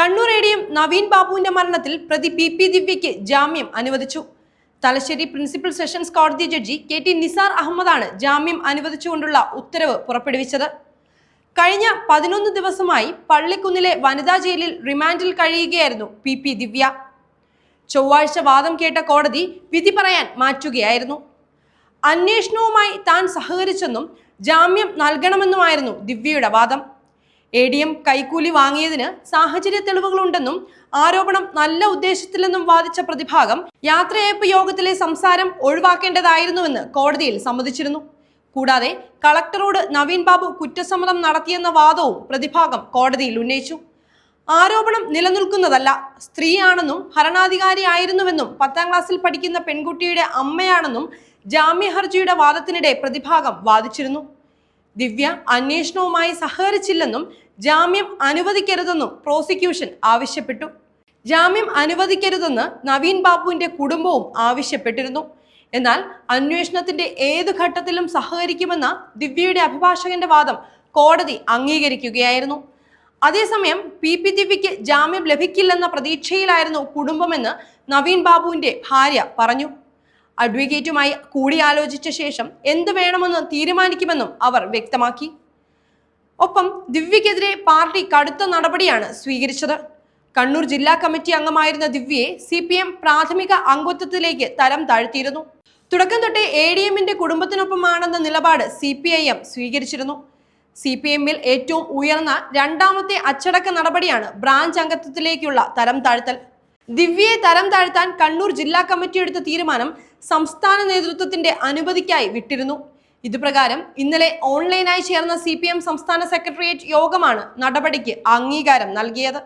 Kannur A ഡിയും നവീൻ ബാബുവിന്റെ മരണത്തിൽ പ്രതി പി പി ദിവ്യയ്ക്ക് ജാമ്യം അനുവദിച്ചു. തലശ്ശേരി പ്രിൻസിപ്പൽ സെഷൻസ് കോടതി ജഡ്ജി കെ ടി നിസാർ അഹമ്മദാണ് ജാമ്യം അനുവദിച്ചുകൊണ്ടുള്ള ഉത്തരവ് പുറപ്പെടുവിച്ചത്. കഴിഞ്ഞ പതിനൊന്ന് ദിവസമായി പള്ളിക്കുന്നിലെ വനിതാ ജയിലിൽ റിമാൻഡിൽ കഴിയുകയായിരുന്നു പി പി ദിവ്യ. ചൊവ്വാഴ്ച വാദം കേട്ട കോടതി വിധി പറയാൻ മാറ്റുകയായിരുന്നു. അന്വേഷണവുമായി താൻ സഹകരിച്ചെന്നും ജാമ്യം നൽകണമെന്നുമായിരുന്നു ദിവ്യയുടെ വാദം. എ ഡി എം കൈക്കൂലി വാങ്ങിയതിന് സാഹചര്യ തെളിവുകളുണ്ടെന്നും ആരോപണം നല്ല ഉദ്ദേശത്തിലെന്നും വാദിച്ച പ്രതിഭാഗം യാത്രയയപ്പ് യോഗത്തിലെ സംസാരം ഒഴിവാക്കേണ്ടതായിരുന്നുവെന്ന് കോടതിയിൽ സമ്മതിച്ചിരുന്നു. കൂടാതെ കളക്ടറോട് നവീൻ ബാബു കുറ്റസമ്മതം നടത്തിയെന്ന വാദവും പ്രതിഭാഗം കോടതിയിൽ ഉന്നയിച്ചു. ആരോപണം നിലനിൽക്കുന്നതല്ല സ്ത്രീയാണെന്നും ഭരണാധികാരിയായിരുന്നുവെന്നും പത്താം ക്ലാസ്സിൽ പഠിക്കുന്ന പെൺകുട്ടിയുടെ അമ്മയാണെന്നും ജാമ്യ ഹർജിയുടെ വാദത്തിനിടെ പ്രതിഭാഗം വാദിച്ചിരുന്നു. ദിവ്യ അന്വേഷണവുമായി സഹകരിച്ചില്ലെന്നും ജാമ്യം അനുവദിക്കരുതെന്നും പ്രോസിക്യൂഷൻ ആവശ്യപ്പെട്ടു. ജാമ്യം അനുവദിക്കരുതെന്ന് നവീൻ ബാബുവിന്റെ കുടുംബവും ആവശ്യപ്പെട്ടിരുന്നു. എന്നാൽ അന്വേഷണത്തിന്റെ ഏത് ഘട്ടത്തിലും സഹകരിക്കുമെന്ന ദിവ്യയുടെ അഭിഭാഷകന്റെ വാദം കോടതി അംഗീകരിക്കുകയായിരുന്നു. അതേസമയം പി പി ദിവ്യയ്ക്ക് ജാമ്യം ലഭിക്കില്ലെന്ന പ്രതീക്ഷയിലായിരുന്നു കുടുംബമെന്ന് നവീൻ ബാബുവിന്റെ ഭാര്യ പറഞ്ഞു. അഡ്വക്കേറ്റുമായി കൂടിയാലോചിച്ച ശേഷം എന്ത് വേണമെന്ന് തീരുമാനിക്കുമെന്നും അവർ വ്യക്തമാക്കി. ഒപ്പം ദിവ്യക്കെതിരെ പാർട്ടി കടുത്ത നടപടിയാണ് സ്വീകരിച്ചത്. കണ്ണൂർ ജില്ലാ കമ്മിറ്റി അംഗമായിരുന്ന ദിവ്യയെ സി പി എം പ്രാഥമിക അംഗത്വത്തിലേക്ക് തരം താഴ്ത്തിയിരുന്നു. തുടക്കം തൊട്ടേ എ ഡി എമ്മിന്റെ കുടുംബത്തിനൊപ്പമാണെന്ന നിലപാട് സി പി ഐ എം സ്വീകരിച്ചിരുന്നു. സി പി എമ്മിൽ ഏറ്റവും ഉയർന്ന രണ്ടാമത്തെ അച്ചടക്ക നടപടിയാണ് ബ്രാഞ്ച് അംഗത്വത്തിലേക്കുള്ള തരം താഴ്ത്തൽ. ദിവ്യയെ തരം താഴ്ത്താൻ കണ്ണൂർ ജില്ലാ കമ്മിറ്റി എടുത്ത തീരുമാനം സംസ്ഥാന നേതൃത്വത്തിന്റെ അനുമതിക്കായി വിട്ടിരുന്നു. ഇതുപ്രകാരം ഇന്നലെ ഓൺലൈനായി ചേർന്ന സി സംസ്ഥാന സെക്രട്ടേറിയറ്റ് യോഗമാണ് നടപടിക്ക് അംഗീകാരം നൽകിയത്.